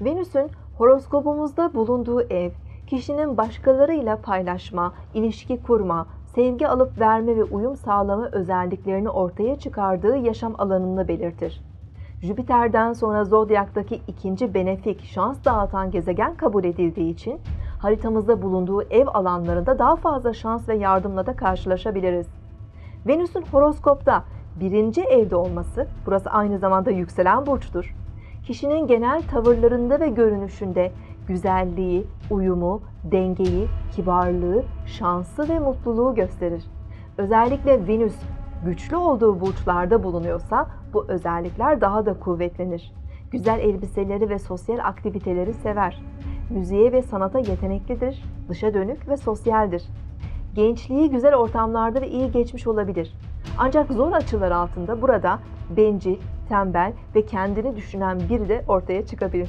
Venüs'ün horoskopumuzda bulunduğu ev, kişinin başkalarıyla paylaşma, ilişki kurma, sevgi alıp verme ve uyum sağlama özelliklerini ortaya çıkardığı yaşam alanını belirtir. Jüpiter'den sonra zodyaktaki ikinci benefik şans dağıtan gezegen kabul edildiği için haritamızda bulunduğu ev alanlarında daha fazla şans ve yardımla da karşılaşabiliriz. Venüs'ün horoskopta birinci evde olması, burası aynı zamanda yükselen burçtur. Kişinin genel tavırlarında ve görünüşünde güzelliği, uyumu, dengeyi, kibarlığı, şansı ve mutluluğu gösterir. Özellikle Venüs güçlü olduğu burçlarda bulunuyorsa bu özellikler daha da kuvvetlenir. Güzel elbiseleri ve sosyal aktiviteleri sever. Müziğe ve sanata yeteneklidir, dışa dönük ve sosyaldir. Gençliği güzel ortamlarda ve iyi geçmiş olabilir. Ancak zor açılar altında burada bencil, tembel ve kendini düşünen biri de ortaya çıkabilir.